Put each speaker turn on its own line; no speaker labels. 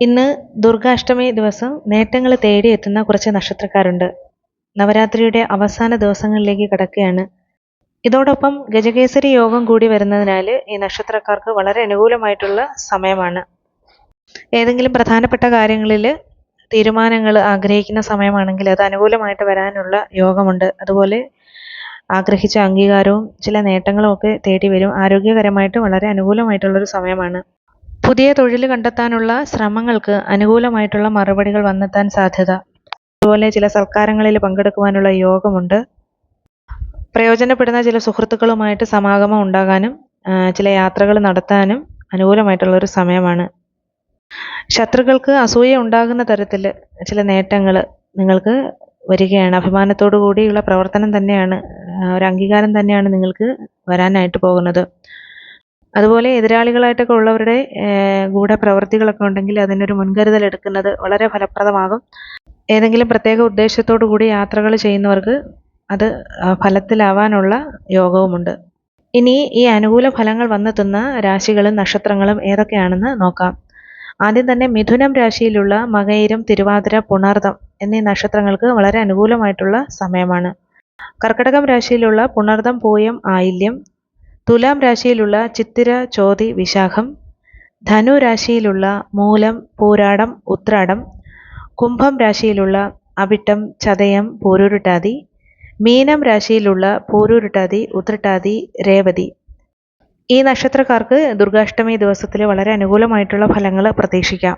ഇന്ന് ദുർഗാഷ്ടമി ദിവസം നേട്ടങ്ങൾ തേടിയെത്തുന്ന കുറച്ച് നക്ഷത്രക്കാരുണ്ട്. നവരാത്രിയുടെ അവസാന ദിവസങ്ങളിലേക്ക് കടക്കുകയാണ്. ഇതോടൊപ്പം ഗജകേസരി യോഗം കൂടി വരുന്നതിനാൽ ഈ നക്ഷത്രക്കാർക്ക് വളരെ അനുകൂലമായിട്ടുള്ള സമയമാണ്. ഏതെങ്കിലും പ്രധാനപ്പെട്ട കാര്യങ്ങളിൽ തീരുമാനങ്ങൾ ആഗ്രഹിക്കുന്ന സമയമാണെങ്കിൽ അത് അനുകൂലമായിട്ട് വരാനുള്ള യോഗമുണ്ട്. അതുപോലെ ആഗ്രഹിച്ച അംഗീകാരവും ചില നേട്ടങ്ങളും ഒക്കെ തേടി വരും. ആരോഗ്യകരമായിട്ട് വളരെ അനുകൂലമായിട്ടുള്ളൊരു സമയമാണ്. പുതിയ തൊഴിൽ കണ്ടെത്താനുള്ള ശ്രമങ്ങൾക്ക് അനുകൂലമായിട്ടുള്ള മറുപടികൾ വന്നെത്താൻ സാധ്യത. അതുപോലെ ചില സൽക്കാരങ്ങളിൽ പങ്കെടുക്കുവാനുള്ള യോഗമുണ്ട്. പ്രയോജനപ്പെടുന്ന ചില സുഹൃത്തുക്കളുമായിട്ട് സമാഗമം ഉണ്ടാകാനും ചില യാത്രകൾ നടത്താനും അനുകൂലമായിട്ടുള്ള ഒരു സമയമാണ്. ശത്രുക്കൾക്ക് അസൂയ ഉണ്ടാകുന്ന തരത്തിൽ ചില നേട്ടങ്ങൾ നിങ്ങൾക്ക് വരികയാണ്. അഭിമാനത്തോടു കൂടിയുള്ള പ്രവർത്തനം തന്നെയാണ് ഒരു അംഗീകാരം തന്നെയാണ് നിങ്ങൾക്ക് വരാനായിട്ട് പോകുന്നത്. അതുപോലെ എതിരാളികളായിട്ടൊക്കെ ഉള്ളവരുടെ ഗൂഢപ്രവൃത്തികളൊക്കെ ഉണ്ടെങ്കിൽ അതിനൊരു മുൻകരുതൽ എടുക്കുന്നത് വളരെ ഫലപ്രദമാകും. ഏതെങ്കിലും പ്രത്യേക ഉദ്ദേശത്തോടു കൂടി യാത്രകൾ ചെയ്യുന്നവർക്ക് അത് ഫലത്തിലാവാനുള്ള യോഗവുമുണ്ട്. ഇനി ഈ അനുകൂല ഫലങ്ങൾ വന്നെത്തുന്ന രാശികളും നക്ഷത്രങ്ങളും ഏതൊക്കെയാണെന്ന് നോക്കാം. ആദ്യം തന്നെ മിഥുനം രാശിയിലുള്ള മകയിരം തിരുവാതിര പുണർദം എന്നീ നക്ഷത്രങ്ങൾക്ക് വളരെ അനുകൂലമായിട്ടുള്ള സമയമാണ്. കർക്കടകം രാശിയിലുള്ള പുണർദം പൂയം ആയില്യം തുലാം രാശിയിലുള്ള ചിത്തിര ചോതി വിശാഖം. ധനു രാശിയിലുള്ള മൂലം പൂരാടം ഉത്രാടം. കുംഭം രാശിയിലുള്ള അവിട്ടം ചതയം പൂരുരുട്ടാതി. മീനം രാശിയിലുള്ള പൂരുരുട്ടാതി ഉത്രട്ടാതി രേവതി. ഈ നക്ഷത്രക്കാർക്ക് ദുർഗാഷ്ടമി ദിവസത്തിൽ വളരെ അനുകൂലമായിട്ടുള്ള ഫലങ്ങൾ പ്രതീക്ഷിക്കാം.